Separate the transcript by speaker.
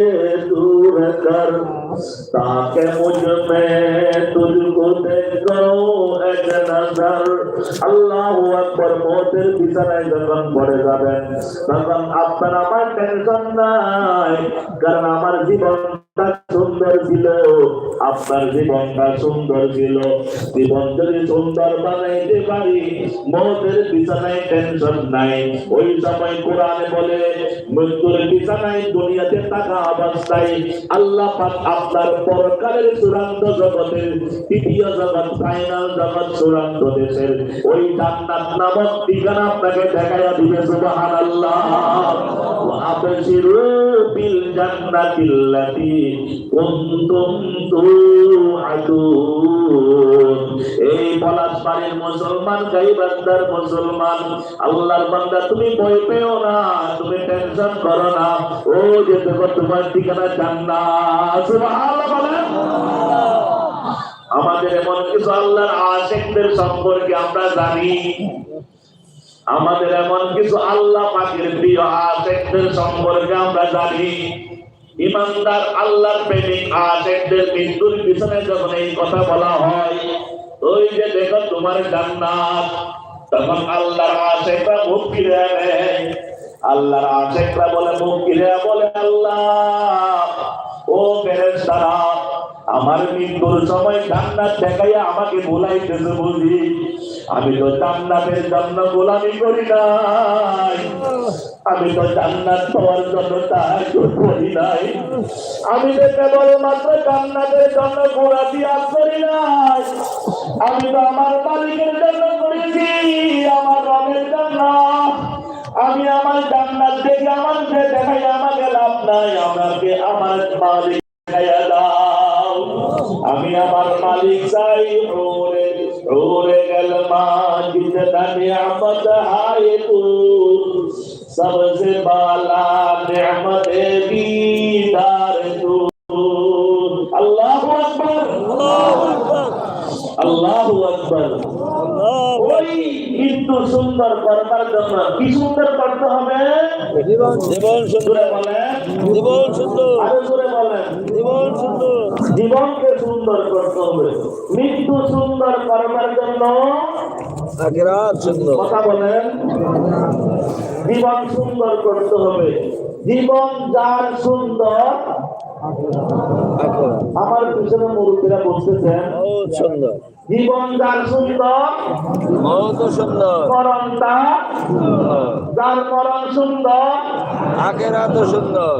Speaker 1: दूर कर ताकि मुझ में तुझको देखो एक नजर আল্লাহ আকবার মতের বিছানায় যখন পড়ে যাবেন তখন আপনার আমার টেনশন নাই কারণ আমার জীবনটা সুন্দর ছিল আপনার জীবনটা সুন্দর ছিল। জীবন যদি সুন্দর বানাইতে পারি, মতের বিছানায় টেনশন নাই। ওই সময় কোরআনে বলে, মৃত্যুর বিছানায় দুনিয়াতে থাকা অবস্থায় আল্লাহ পাক আপনার পরকালের চূড়ান্ত জগতের তৃতীয় জগৎ ফাইনাল জগৎ চূড়ান্ত দেশের ওই জান্নাত নামক ঠিকানা আপনাকে দেখাইয়া দিবে, সুবহানাল্লাহ। ওয়া আবশিরু বিল জান্নাতিল্লাতী। কুনতুম তুআদুন। এই পলাশবাড়ির মুসলমান গাইবান্দার মুসলমান, আল্লাহর বান্দা, তুমি ভয় পেও না, তুমি টেনশন করো না। ও যে দেখো তোমার ঠিকানা জান্নাত। সুবহানাল্লাহ আমাদের এমন কিছু আল্লাহর আশেকদের সম্পর্কে আমরা জানি। আমাদের এমন কিছু আল্লাহ পাকের প্রিয় আশেকদের সম্পর্কে আমরা জানি। ইমানদার আল্লাহর প্রেমিক আশেকদের মৃত্যুর পিছনে যখন এই কথা বলা হয়, ওই যে দেখো তোমার জান্নাত, তখন আল্লাহর আশেকরা মুখ ফিরে নেয় আল্লাহর আশেকরা বলে মুখ ফিরে বলে আল্লাহ, ও ফেরেশতারা আমার মৃত্যুর সময় জান্নাত দেখাইয়া আমাকে ভুলাইতেছে বুঝি? আমি তো জান্নাতের জন্য গোলামি করি নাই। আমি তো জান্নাত পাওয়ার জন্য তাহাজ্জুদ করি নাই। আমি তো কেবল মাত্র জান্নাতের জন্য গোড়া দিয়া করি নাই। আমি তো আমার মালিকের জন্য করেছি, আমার রবের জন্য। আমি আমার জান্নাত দেখে আমার দেখাই আমাকে লাভ নাই। আমাকে আমার মালিক আমি আমার মালিক চাই ওরে ওরে গেল মা জিতনা নিয়ামত হায় তু सबसे बाला नेमत दीदार तू अल्लाह अकबर আল্লাহ আকবার ওই কিন্তু সুন্দর করবার জন্য কি সুন্দর করতে হবে
Speaker 2: জীবন জীবন সুন্দর
Speaker 1: জোরে বলেন
Speaker 2: জীবন সুন্দর। জীবন সুন্দর।
Speaker 1: জীবনকে সুন্দর করতে হবে। মৃত্যু সুন্দর করবার জন্য কথা বলেন। জীবন সুন্দর করতে হবে। জীবন যার সুন্দর আমার পিছনে মুরব্বীরা বলতেছেন
Speaker 2: বহুত সুন্দর।
Speaker 1: জীবন যার সুন্দর
Speaker 2: বহুত সুন্দর।
Speaker 1: মরণ যার মরণ সুন্দর
Speaker 2: আখিরাত সুন্দর।